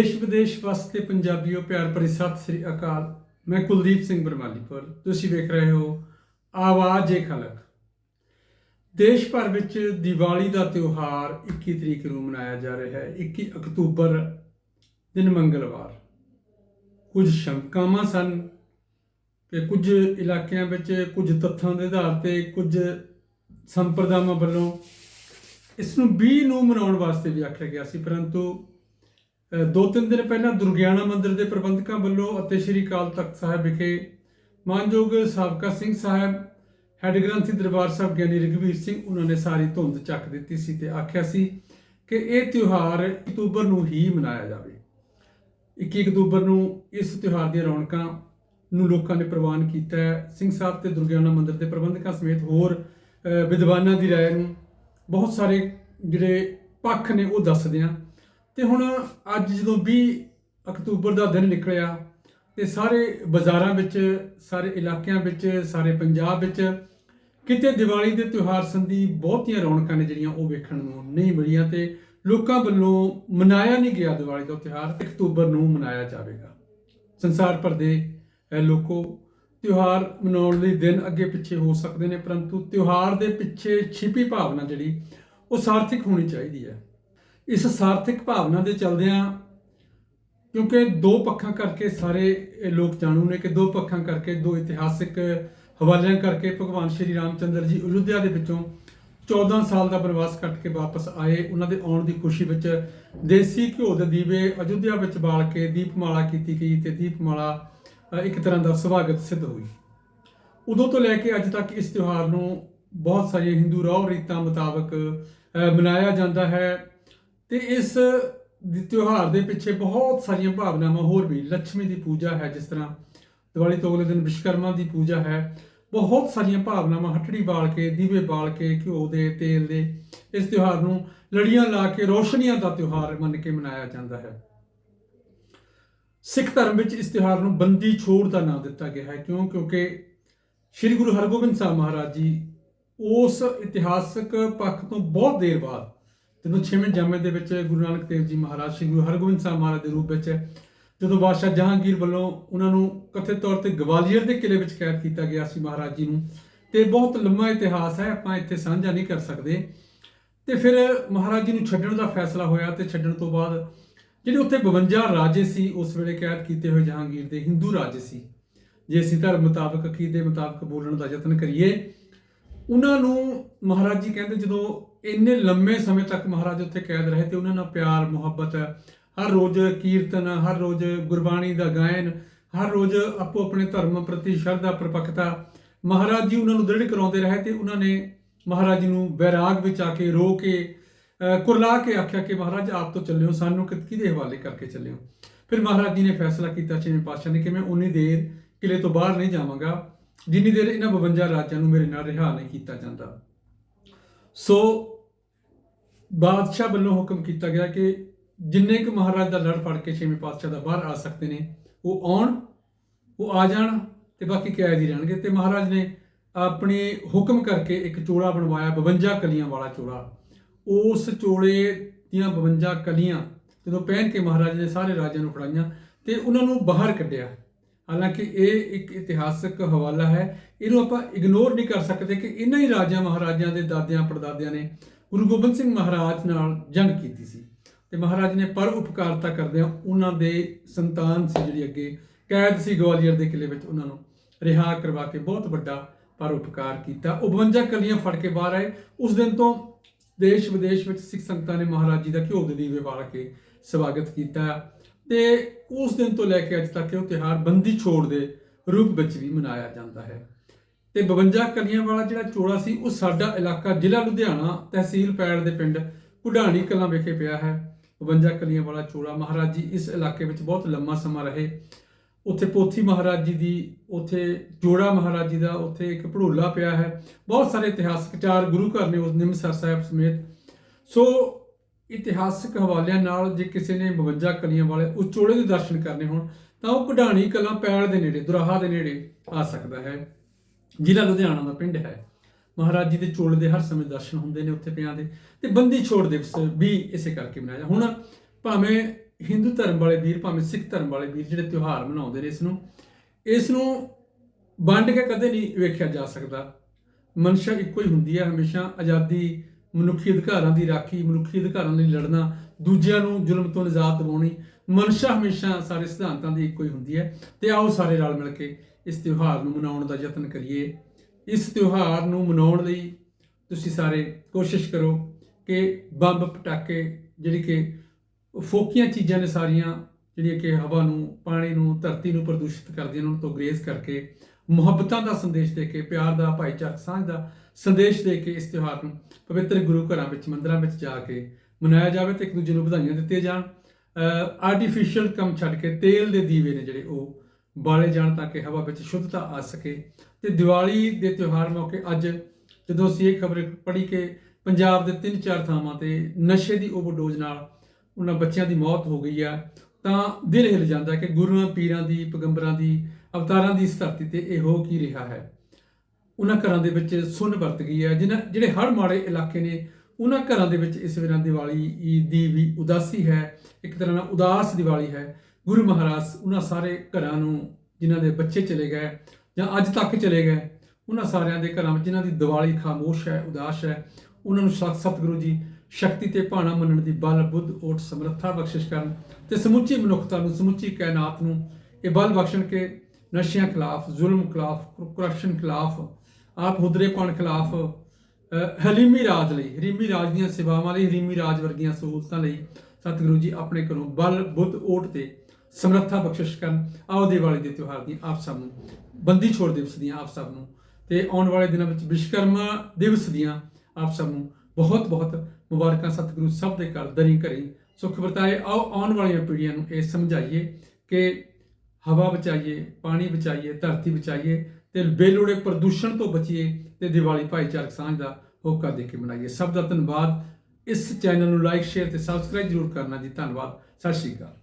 ਦੇਸ਼ ਵਿਦੇਸ਼ ਵਸਦੇ ਪੰਜਾਬੀਓ ਪਿਆਰ ਭਰੀ ਸਤਿ ਸ੍ਰੀ ਅਕਾਲ। ਮੈਂ ਕੁਲਦੀਪ ਸਿੰਘ ਬਰਮਾਲੀਪੁਰ। ਤੁਸੀਂ ਵੇਖ ਰਹੇ ਹੋ ਆਵਾਜ਼ ਏ ਖਲਕ। ਦੇਸ਼ ਭਰ ਵਿੱਚ ਦੀਵਾਲੀ ਦਾ ਤਿਉਹਾਰ 21 ਤਰੀਕ ਨੂੰ ਮਨਾਇਆ ਜਾ ਰਿਹਾ ਹੈ। 21 ਅਕਤੂਬਰ ਦਿਨ ਮੰਗਲਵਾਰ। ਕੁਝ ਸ਼ੰਕਾਵਾਂ ਸਨ ਕਿ ਕੁਝ ਇਲਾਕਿਆਂ ਵਿੱਚ ਕੁਝ ਤੱਥਾਂ ਦੇ ਆਧਾਰ ਤੇ ਕੁਝ ਸੰਪਰਦਾਵਾਂ ਵੱਲੋਂ ਇਸ ਨੂੰ 20 ਨੂੰ ਮਨਾਉਣ ਵਾਸਤੇ ਵੀ ਆਖਿਆ ਗਿਆ ਸੀ। ਪਰੰਤੂ ਦੋ ਤਿੰਨ ਦਿਨ ਪਹਿਲਾਂ ਦੁਰਗਿਆਣਾ ਮੰਦਿਰ ਦੇ ਪ੍ਰਬੰਧਕਾਂ ਵੱਲੋਂ ਅਤੇ ਸ੍ਰੀ ਅਕਾਲ ਤਖਤ ਸਾਹਿਬ ਵਿਖੇ ਮਾਨਯੋਗ ਸਾਬਕਾ ਸਿੰਘ ਸਾਹਿਬ, ਹੈੱਡ ਗ੍ਰੰਥੀ ਦਰਬਾਰ ਸਾਹਿਬ ਗਿਆਨੀ ਰਘਵੀਰ ਸਿੰਘ, ਉਹਨਾਂ ਨੇ ਸਾਰੀ ਧੁੰਦ ਚੱਕ ਦਿੱਤੀ ਸੀ ਤੇ ਆਖਿਆ ਸੀ ਕਿ ਇਹ ਤਿਉਹਾਰ ਅਕਤੂਬਰ ਨੂੰ ਹੀ ਮਨਾਇਆ ਜਾਵੇ। 21 ਅਕਤੂਬਰ ਨੂੰ ਇਸ ਤਿਉਹਾਰ ਦੀਆਂ ਰੌਣਕਾਂ ਨੂੰ ਲੋਕਾਂ ਨੇ ਪ੍ਰਵਾਨ ਕੀਤਾ ਹੈ। ਸਿੰਘ ਸਾਹਿਬ ਤੇ ਦੁਰਗਿਆਨਾ ਮੰਦਿਰ ਦੇ ਪ੍ਰਬੰਧਕਾਂ ਸਮੇਤ ਹੋਰ ਵਿਦਵਾਨਾਂ ਦੀ ਰਾਏ ਨੂੰ ਬਹੁਤ ਸਾਰੇ ਜਿਹੜੇ ਪੱਖ ਨੇ ਉਹ ਦੱਸਦੇ ਆ ਤੇ ਹੁਣ ਅੱਜ ਜਦੋਂ 20 ਅਕਤੂਬਰ ਦਾ ਦਿਨ ਨਿਕਲਿਆ ਤੇ ਸਾਰੇ ਬਾਜ਼ਾਰਾਂ ਵਿੱਚ ਸਾਰੇ ਇਲਾਕਿਆਂ ਵਿੱਚ ਸਾਰੇ ਪੰਜਾਬ ਵਿੱਚ ਕਿਤੇ ਦੀਵਾਲੀ ਦੇ ਤਿਉਹਾਰ ਸੰਦੀ ਬਹੁਤੀਆਂ ਰੌਣਕਾਂ ਨੇ ਜਿਹੜੀਆਂ ਉਹ ਵੇਖਣ ਨੂੰ ਨਹੀਂ ਮਿਲੀਆਂ ਤੇ ਲੋਕਾਂ ਵੱਲੋਂ ਮਨਾਇਆ ਨਹੀਂ ਗਿਆ ਦੀਵਾਲੀ ਦਾ ਤਿਉਹਾਰ ਅਕਤੂਬਰ ਨੂੰ ਮਨਾਇਆ ਜਾਵੇਗਾ। ਸੰਸਾਰ ਭਰ ਦੇ ਅਹ, ਲੋਕੋ ਤਿਉਹਾਰ ਮਨਾਉਣ ਲਈ ਦਿਨ ਅੱਗੇ ਪਿੱਛੇ ਹੋ ਸਕਦੇ ਨੇ ਪਰੰਤੂ ਤਿਉਹਾਰ ਦੇ ਪਿੱਛੇ ਛਿਪੀ ਭਾਵਨਾ ਜਿਹੜੀ ਉਹ ਸਾਰਥਿਕ ਹੋਣੀ ਚਾਹੀਦੀ ਹੈ। ਇਸ ਸਾਰਥਿਕ ਭਾਵਨਾ ਦੇ ਚਲਦਿਆਂ ਕਿਉਂਕਿ ਦੋ ਪੱਖਾਂ ਕਰਕੇ ਸਾਰੇ ਇਹ ਲੋਕ ਜਾਣੂ ਨੇ ਕਿ ਦੋ ਪੱਖਾਂ ਕਰਕੇ, ਦੋ ਇਤਿਹਾਸਿਕ ਹਵਾਲਿਆਂ ਕਰਕੇ ਭਗਵਾਨ ਸ਼੍ਰੀ ਰਾਮਚੰਦਰ ਜੀ ਅਯੁੱਧਿਆ ਦੇ ਵਿੱਚੋਂ 14 ਸਾਲ ਦਾ ਬਨਵਾਸ ਕੱਟ ਕੇ ਵਾਪਸ ਆਏ। ਉਹਨਾਂ ਦੇ ਆਉਣ ਦੀ ਖੁਸ਼ੀ ਵਿੱਚ ਦੇਸੀ ਘਿਓ ਦੇ ਦੀਵੇ ਅਯੁੱਧਿਆ ਵਿੱਚ ਬਾਲ ਕੇ ਦੀਪਮਾਲਾ ਕੀਤੀ ਗਈ ਤੇ ਦੀਪਮਾਲਾ ਇੱਕ ਤਰ੍ਹਾਂ ਦਾ ਸੁਭਾਗਤ ਸਿੱਧ ਹੋਈ। ਉਦੋਂ ਤੋਂ ਲੈ ਕੇ ਅੱਜ ਤੱਕ ਇਸ ਤਿਉਹਾਰ ਨੂੰ ਬਹੁਤ ਸਾਰੀਆਂ ਹਿੰਦੂ ਰਹੁ ਰੀਤਾਂ ਮੁਤਾਬਕ ਮਨਾਇਆ ਜਾਂਦਾ ਹੈ। ਤੇ ਇਸ ਤਿਉਹਾਰ ਦੇ ਪਿੱਛੇ ਬਹੁਤ ਸਾਰੀਆਂ ਭਾਵਨਾਵਾਂ ਹੋਰ ਵੀ ਲక్ష్ਮੀ ਦੀ ਪੂਜਾ ਹੈ ਜਿਸ ਤਰ੍ਹਾਂ ਦੀਵਾਲੀ ਤੋਂ ਅਗਲੇ ਦਿਨ ਵਿਸ਼ਕਰਮਾ ਦੀ ਪੂਜਾ ਹੈ, ਬਹੁਤ ਸਾਰੀਆਂ ਭਾਵਨਾਵਾਂ ਹੱਟੜੀ ਬਾਲ ਕੇ, ਦੀਵੇ ਬਾਲ ਕੇ, ਘਿਓ ਦੇ, ਤੇਲ ਦੇ, ਇਸ ਤਿਉਹਾਰ ਨੂੰ ਲੜੀਆਂ ਲਾ ਕੇ ਰੋਸ਼ਨੀਆਂ ਦਾ ਤਿਉਹਾਰ ਮੰਨ ਕੇ ਮਨਾਇਆ ਜਾਂਦਾ ਹੈ। ਸਿੱਖ ਧਰਮ ਵਿੱਚ ਇਸ ਤਿਉਹਾਰ ਨੂੰ ਬੰਦੀ ਛੋੜ ਦਾ ਨਾਮ ਦਿੱਤਾ ਗਿਆ ਹੈ, ਕਿਉਂ? ਕਿਉਂਕਿ ਸ੍ਰੀ ਗੁਰੂ ਹਰਗੋਬਿੰਦ ਸਾਹਿਬ ਮਹਾਰਾਜ ਜੀ ਉਸ ਇਤਿਹਾਸਕ ਪੱਖ ਤੋਂ ਬਹੁਤ ਦੇਰ ਬਾਅਦ ਜਦੋਂ ਛੇਵੇਂ ਜਾਮੇ ਦੇ ਵਿੱਚ ਗੁਰੂ ਨਾਨਕ ਦੇਵ ਜੀ ਮਹਾਰਾਜ ਸ੍ਰੀ ਗੁਰੂ ਹਰਗੋਬਿੰਦ ਸਾਹਿਬ ਮਹਾਰਾਜ ਦੇ ਰੂਪ ਵਿੱਚ ਜਦੋਂ ਬਾਦਸ਼ਾਹ ਜਹਾਂਗੀਰ ਵੱਲੋਂ ਉਹਨਾਂ ਨੂੰ ਕਥਿਤ ਤੌਰ ਤੇ ਗਵਾਲੀਅਰ ਦੇ ਕਿਲੇ ਵਿੱਚ ਕੈਦ ਕੀਤਾ ਗਿਆ ਸੀ ਮਹਾਰਾਜ ਜੀ ਨੂੰ, ਤੇ ਬਹੁਤ ਲੰਮਾ ਇਤਿਹਾਸ ਹੈ, ਆਪਾਂ ਇੱਥੇ ਸਾਂਝਾ ਨਹੀਂ ਕਰ ਸਕਦੇ। ਤੇ ਫਿਰ ਮਹਾਰਾਜ ਜੀ ਨੂੰ ਛੱਡਣ ਦਾ ਫੈਸਲਾ ਹੋਇਆ ਤੇ ਛੱਡਣ ਤੋਂ ਬਾਅਦ ਜਿਹੜੇ ਉੱਥੇ 52 ਰਾਜੇ ਸੀ, ਉਸ ਵੇਲੇ ਕੈਦ ਕੀਤੇ ਹੋਏ ਜਹਾਂਗੀਰ ਦੇ ਹਿੰਦੂ ਰਾਜੇ ਸੀ। ਜੇ ਅਸੀਂ ਧਰਮ ਮੁਤਾਬਕ ਅਕੀਦੇ ਮੁਤਾਬਕ ਬੋਲਣ ਦਾ ਯਤਨ ਕਰੀਏ, ਉਹਨਾਂ ਨੂੰ ਮਹਾਰਾਜ ਜੀ ਕਹਿੰਦੇ ਜਦੋਂ ਇੰਨੇ ਲੰਮੇ ਸਮੇਂ ਤੱਕ ਮਹਾਰਾਜ ਉੱਥੇ ਕੈਦ ਰਹੇ ਤੇ ਉਹਨਾਂ ਨਾਲ ਪਿਆਰ, ਮੁਹੱਬਤ ਹਰ ਰੋਜ਼ ਕੀਰਤਨ, ਹਰ ਰੋਜ਼ ਗੁਰਬਾਣੀ ਦਾ ਗਾਇਨ, ਹਰ ਰੋਜ਼ ਆਪੋ ਆਪਣੇ ਧਰਮ ਪ੍ਰਤੀ ਸ਼ਰਧਾ ਪ੍ਰਪੱਕਤਾ। ਮਹਾਰਾਜ ਜੀ ਉਹਨਾਂ ਨੂੰ ਦ੍ਰਿੜ ਕਰਾਉਂਦੇ ਰਹੇ ਤੇ ਉਹਨਾਂ ਨੇ ਮਹਾਰਾਜ ਜੀ ਨੂੰ ਬੈਰਾਗ ਵਿੱਚ ਆ ਕੇ ਰੋ ਕੇ ਕੁਰਲਾ ਕੇ ਆਖਿਆ ਕਿ ਮਹਾਰਾਜ ਆਪ ਤੋਂ ਚੱਲਿਓ, ਸਾਨੂੰ ਕਿਹਦੇ ਹਵਾਲੇ ਕਰਕੇ ਚੱਲਿਓ? ਫਿਰ ਮਹਾਰਾਜ ਜੀ ਨੇ ਫੈਸਲਾ ਕੀਤਾ, ਛੇਵੇਂ ਪਾਤਸ਼ਾਹ ਨੇ ਕਿ ਮੈਂ ਉਨੀ ਦੇਰ ਕਿਲੇ ਤੋਂ ਬਾਹਰ ਨਹੀਂ ਜਾਵਾਂਗਾ, ਜਿੰਨੀ ਦੇਰ ਇਹਨਾਂ 52 ਰਾਜਾਂ ਨੂੰ ਮੇਰੇ ਨਾਲ ਰਿਹਾ ਨਹੀਂ ਕੀਤਾ ਜਾਂਦਾ। ਸੋ ਬਾਦਸ਼ਾਹ ਵੱਲੋਂ ਹੁਕਮ ਕੀਤਾ ਗਿਆ ਕਿ ਜਿੰਨੇ ਕੁ ਮਹਾਰਾਜ ਦਾ ਲੜ ਫੜ ਕੇ ਛੇਵੇਂ ਪਾਤਸ਼ਾਹ ਦਾ ਬਾਹਰ ਆ ਸਕਦੇ ਨੇ, ਉਹ ਆਉਣ, ਉਹ ਆ ਜਾਣ ਤੇ ਬਾਕੀ ਕੈਦ ਹੀ ਰਹਿਣਗੇ। ਤੇ ਮਹਾਰਾਜ ਨੇ ਆਪਣੇ ਹੁਕਮ ਕਰਕੇ ਇੱਕ ਚੋਲਾ ਬਣਵਾਇਆ 52 ਕਲੀਆਂ ਵਾਲਾ ਚੋਲਾ। ਉਸ ਚੋਲੇ ਦੀਆਂ 52 ਕਲੀਆਂ ਜਦੋਂ ਪਹਿਨ ਕੇ ਮਹਾਰਾਜ ਨੇ ਸਾਰੇ ਰਾਜਿਆਂ ਨੂੰ ਫੜਾਈਆਂ ਤੇ ਉਹਨਾਂ ਨੂੰ ਬਾਹਰ ਕੱਢਿਆ। ਹਾਲਾਂਕਿ ਇਹ ਇੱਕ ਇਤਿਹਾਸਕ ਹਵਾਲਾ ਹੈ। ਇਹਨੂੰ ਆਪਾਂ ਇਗਨੋਰ ਨਹੀਂ ਕਰ ਸਕਦੇ ਕਿ ਇਹਨਾਂ ਹੀ ਰਾਜਿਆਂ ਮਹਾਰਾਜਿਆਂ ਦੇ ਦਾਦਿਆਂ, ਪੜਦਾਦਿਆਂ ਨੇ ਗੁਰੂ ਗੋਬਿੰਦ ਸਿੰਘ ਮਹਾਰਾਜ ਨਾਲ ਜੰਗ ਕੀਤੀ ਸੀ। ਤੇ ਮਹਾਰਾਜ ਨੇ ਪਰ ਉਪਕਾਰਤਾ ਕਰਦਿਆਂ ਉਹਨਾਂ ਦੇ ਸੰਤਾਨ ਸੀ ਜਿਹੜੀ ਅੱਗੇ ਕੈਦ ਸੀ ਗਵਾਲੀਅਰ ਦੇ ਕਿਲੇ ਵਿੱਚ, ਉਹਨਾਂ ਨੂੰ ਰਿਹਾ ਕਰਵਾ ਕੇ ਬਹੁਤ ਵੱਡਾ ਪਰ ਉਪਕਾਰ ਕੀਤਾ। ਉਹ 52 ਕਲੀਆਂ ਫੜ ਕੇ ਬਾਹਰ ਆਏ। ਉਸ ਦਿਨ ਤੋਂ ਦੇਸ਼ ਵਿਦੇਸ਼ ਵਿੱਚ ਸਿੱਖ ਸੰਗਤਾਂ ਨੇ ਮਹਾਰਾਜ ਜੀ ਦਾ ਘਿਓ ਦੇ ਦੀਵੇ ਬਾਲ ਕੇ ਸਵਾਗਤ ਕੀਤਾ। ਤੇ ਉਸ ਦਿਨ ਤੋਂ ਲੈ ਕੇ ਅੱਜ ਤੱਕ ਇਹ ਤਿਉਹਾਰ ਬੰਦੀ ਛੋੜ ਦੇ ਰੂਪ ਵਿੱਚ ਵੀ ਮਨਾਇਆ ਜਾਂਦਾ ਹੈ। ਤੇ 52 ਕਲੀਆਂ ਵਾਲਾ ਜਿਹੜਾ ਚੋਲਾ ਸੀ, ਉਹ ਸਾਡਾ ਇਲਾਕਾ ਜ਼ਿਲ੍ਹਾ ਲੁਧਿਆਣਾ ਤਹਿਸੀਲ ਪੈੜ ਦੇ ਪਿੰਡ ਕੁਢਾਣੀ ਕਲਾਂ ਵਿਖੇ ਪਿਆ ਹੈ। 52 ਕਲੀਆਂ ਵਾਲਾ ਚੋਲਾ ਮਹਾਰਾਜ ਜੀ ਇਸ ਇਲਾਕੇ ਵਿੱਚ ਬਹੁਤ ਲੰਮਾ ਸਮਾਂ ਰਹੇ। ਉੱਥੇ ਪੋਥੀ ਮਹਾਰਾਜ ਜੀ ਦੀ, ਉੱਥੇ ਜੋੜਾ ਮਹਾਰਾਜ ਜੀ ਦਾ, ਉੱਥੇ ਇੱਕ ਭੜੋਲਾ ਪਿਆ ਹੈ। ਬਹੁਤ ਸਾਰੇ ਇਤਿਹਾਸਕ ਚਾਰ ਗੁਰੂ ਘਰ ਨੇ ਉਸ ਨਿਮਸਰ ਸਾਹਿਬ ਸਮੇਤ। ਸੋ ਇਤਿਹਾਸਕ ਹਵਾਲਿਆਂ ਨਾਲ ਜੇ ਕਿਸੇ ਨੇ 52 ਕਲੀਆਂ ਵਾਲੇ ਉਸ ਚੋਲੇ ਦੇ ਦਰਸ਼ਨ ਕਰਨੇ ਹੋਣ, ਤਾਂ ਉਹ ਕਢਾਣੀ ਕਲਾਂ ਪੈਲ ਦੇ ਨੇੜੇ, ਦੁਰਾਹਾ ਦੇ ਨੇੜੇ ਆ ਸਕਦਾ ਹੈ। ਜ਼ਿਲ੍ਹਾ ਲੁਧਿਆਣਾ ਦਾ ਪਿੰਡ ਹੈ। ਮਹਾਰਾਜ ਜੀ ਦੇ ਚੋਲੇ ਦੇ ਹਰ ਸਮੇਂ ਦਰਸ਼ਨ ਹੁੰਦੇ ਨੇ ਉੱਥੇ ਪਿਆਂ ਦੇ ਤੇ ਬੰਦੀ ਛੋੜ ਦਿਵਸ ਵੀ ਇਸੇ ਕਰਕੇ ਮਨਾਇਆ। ਹੁਣ ਭਾਵੇਂ ਹਿੰਦੂ ਧਰਮ ਵਾਲੇ ਵੀਰ, ਭਾਵੇਂ ਸਿੱਖ ਧਰਮ ਵਾਲੇ ਵੀਰ ਜਿਹੜੇ ਤਿਉਹਾਰ ਮਨਾਉਂਦੇ ਨੇ ਇਸ ਨੂੰ ਇਸ ਨੂੰ ਵੰਡ ਕੇ ਕਦੇ ਨਹੀਂ ਵੇਖਿਆ ਜਾ ਸਕਦਾ। ਮਨਸ਼ਾ ਇੱਕੋ ਹੀ ਹੁੰਦੀ ਹੈ, ਹਮੇਸ਼ਾ ਆਜ਼ਾਦੀ ਮਨੁੱਖੀ ਅਧਿਕਾਰਾਂ ਦੀ ਰਾਖੀ, ਮਨੁੱਖੀ ਅਧਿਕਾਰਾਂ ਲਈ ਲੜਨਾ, ਦੂਜਿਆਂ ਨੂੰ ਜ਼ੁਲਮ ਤੋਂ ਨਿਜਾਤ ਦਿਵਾਉਣੀ, ਮਨਸ਼ਾ ਹਮੇਸ਼ਾ ਸਾਰੇ ਸਿਧਾਂਤਾਂ ਦੀ ਇੱਕੋ ਹੀ ਹੁੰਦੀ ਹੈ। ਤੇ ਆਓ ਸਾਰੇ ਰਲ ਮਿਲ ਕੇ ਇਸ ਤਿਉਹਾਰ ਨੂੰ ਮਨਾਉਣ ਦਾ ਯਤਨ ਕਰੀਏ। ਇਸ ਤਿਉਹਾਰ ਨੂੰ ਮਨਾਉਣ ਲਈ ਤੁਸੀਂ ਸਾਰੇ ਕੋਸ਼ਿਸ਼ ਕਰੋ ਕਿ ਬੰਬ, ਪਟਾਕੇ, ਜਿਹੜੀ ਕਿ ਫੋਕੀਆਂ ਚੀਜ਼ਾਂ ਨੇ ਸਾਰੀਆਂ, ਜਿਹੜੀਆਂ ਕਿ ਹਵਾ ਨੂੰ, ਪਾਣੀ ਨੂੰ, ਧਰਤੀ ਨੂੰ ਪ੍ਰਦੂਸ਼ਿਤ ਕਰਦੀਆਂ ਉਹਨਾਂ ਤੋਂ ਗਰੇਜ਼ ਕਰਕੇ ਮੁਹੱਬਤਾਂ ਦਾ ਸੰਦੇਸ਼ ਦੇ ਕੇ, ਪਿਆਰ ਦਾ, ਭਾਈਚਾਰਕ ਸਾਂਝ ਦਾ ਸੰਦੇਸ਼ ਦੇ ਕੇ ਇਸ ਤਿਉਹਾਰ ਨੂੰ ਪਵਿੱਤਰ ਗੁਰੂ ਘਰਾਂ ਵਿੱਚ, ਮੰਦਰਾਂ ਵਿੱਚ ਜਾ ਕੇ ਮਨਾਇਆ ਜਾਵੇ ਤੇ ਇੱਕ ਦੂਜੇ ਨੂੰ ਵਧਾਈਆਂ ਦਿੱਤੀਆਂ ਜਾਣ। ਆਰਟੀਫੀਸ਼ੀਅਲ ਕੰਮ ਛੱਡ ਕੇ ਤੇਲ ਦੇ ਦੀਵੇ ਨੇ ਜਿਹੜੇ ਉਹ ਬਾਲੇ ਜਾਣ ਤਾਂ ਕਿ ਹਵਾ ਵਿੱਚ ਸ਼ੁੱਧਤਾ ਆ ਸਕੇ। ਤੇ ਦੀਵਾਲੀ ਦੇ ਤਿਉਹਾਰ ਮੌਕੇ ਅੱਜ ਜਦੋਂ ਅਸੀਂ ਇਹ ਖਬਰ ਪੜ੍ਹੀ ਕਿ ਪੰਜਾਬ ਦੇ ਤਿੰਨ ਚਾਰ ਥਾਵਾਂ ਤੇ ਨਸ਼ੇ ਦੀ ਓਵਰਡੋਜ਼ ਨਾਲ ਉਹਨਾਂ ਬੱਚਿਆਂ ਦੀ ਮੌਤ ਹੋ ਗਈ ਆ, ਤਾਂ ਦਿਲ ਹਿਲ ਜਾਂਦਾ ਕਿ ਗੁਰੂਆਂ, ਪੀਰਾਂ ਦੀ, ਪੈਗੰਬਰਾਂ ਦੀ, ਅਵਤਾਰਾਂ ਦੀ ਇਸ ਧਰਤੀ ਤੇ ਇਹ ਹੋ ਕੀ ਰਿਹਾ ਹੈ। ਉਹਨਾਂ ਘਰਾਂ ਦੇ ਵਿੱਚ ਸੁੰਨ ਵਰਤ ਗਈ ਹੈ। ਜਿਨ੍ਹਾਂ ਜਿਹੜੇ ਹੜ ਮਾੜੇ ਇਲਾਕੇ ਨੇ, ਉਹਨਾਂ ਘਰਾਂ ਦੇ ਵਿੱਚ ਇਸ ਵੇਲੇ ਦੀਵਾਲੀ ਦੀ ਵੀ ਉਦਾਸੀ ਹੈ। ਇੱਕ ਤਰ੍ਹਾਂ ਨਾਲ ਉਦਾਸ ਦੀਵਾਲੀ ਹੈ। ਗੁਰੂ ਮਹਾਰਾਜ ਉਹਨਾਂ ਸਾਰੇ ਘਰਾਂ ਨੂੰ, ਜਿਨ੍ਹਾਂ ਦੇ ਬੱਚੇ ਚਲੇ ਗਏ ਜਾਂ ਅੱਜ ਤੱਕ ਚਲੇ ਗਏ, ਉਹਨਾਂ ਸਾਰਿਆਂ ਦੇ ਘਰਾਂ ਵਿੱਚ ਜਿਨ੍ਹਾਂ ਦੀ ਦੀਵਾਲੀ ਖਾਮੋਸ਼ ਹੈ, ਉਦਾਸ ਹੈ, ਉਹਨਾਂ ਨੂੰ ਸਤ ਸਤਿਗੁਰੂ ਜੀ ਸ਼ਕਤੀ ਤੇ ਭਾਣਾ ਮੰਨਣ ਦੀ ਬਲ, ਬੁੱਧ, ਓਟ, ਸਮਰੱਥਾ ਬਖਸ਼ਿਸ਼ ਕਰਨ ਤੇ ਸਮੁੱਚੀ ਮਨੁੱਖਤਾ ਨੂੰ, ਸਮੁੱਚੀ ਕਾਇਨਾਤ ਨੂੰ ਇਹ ਬਲ ਬਖਸ਼ਣ ਕੇ ਨਸ਼ਿਆਂ ਖਿਲਾਫ, ਜ਼ੁਲਮ ਖਿਲਾਫ ਕਰਪਸ਼ਨ ਖਿਲਾਫ ਆਪ ਹੁਦਰੇਪਣ ਖਿਲਾਫ ਅਹ ਹਲੀਮੀ ਰਾਜ ਲਈ ਹਰੀਮੀ ਰਾਜ ਦੀਆਂ ਸੇਵਾਵਾਂ ਲਈ ਹਰੀਮੀ ਰਾਜ ਵਰਗੀਆਂ ਸਹੂਲਤਾਂ ਲਈ ਸਤਿਗੁਰੂ ਜੀ ਆਪਣੇ ਘਰੋਂ ਬਲ, ਬੁੱਧ ਓਟ ਤੇ ਸਮਰੱਥਾ ਬਖਸ਼ਿਸ਼ ਕਰਨ, ਆਓ ਦੀਵਾਲੀ ਦੇ ਤਿਉਹਾਰ ਦੀ ਆਪ ਸਭ ਨੂੰ, ਬੰਦੀ ਛੋੜ ਦਿਵਸ ਦੀਆਂ ਆਪ ਸਭ ਨੂੰ ਤੇ ਆਉਣ ਵਾਲੇ ਦਿਨਾਂ ਵਿੱਚ ਵਿਸ਼ਕਰਮਾ ਦਿਵਸ ਦੀਆਂ ਆਪ ਸਭ ਨੂੰ ਬਹੁਤ ਬਹੁਤ ਮੁਬਾਰਕਾਂ ਸਤਿਗੁਰੂ ਸਭ ਦੇ ਘਰ, ਦਰੀ ਘਰੀ। ਸੁਖ ਵਰਤਾਏ, ਆਓ ਆਉਣ ਵਾਲੀਆਂ ਪੀੜ੍ਹੀਆਂ ਨੂੰ ਇਹ ਸਮਝਾਈਏ ਕਿ ਹਵਾ ਬਚਾਈਏ, ਪਾਣੀ ਬਚਾਈਏ, ਧਰਤੀ ਬਚਾਈਏ ਤੇ ਬੇਲੋੜੇ ਪ੍ਰਦੂਸ਼ਣ ਤੋਂ ਬਚੀਏ ਤੇ ਦੀਵਾਲੀ ਭਾਈਚਾਰਕ ਸਾਂਝ ਦਾ ਹੋਕਾ ਦੇ ਕੇ ਮਨਾਈਏ। ਸਭ ਦਾ ਧੰਨਵਾਦ। ਇਸ ਚੈਨਲ ਨੂੰ ਲਾਈਕ ਸ਼ੇਅਰ ਤੇ ਸਬਸਕ੍ਰਾਈਬ ਜ਼ਰੂਰ ਕਰਨਾ ਜੀ। ਧੰਨਵਾਦ। ਸਤਿ ਸ਼੍ਰੀ ਅਕਾਲ।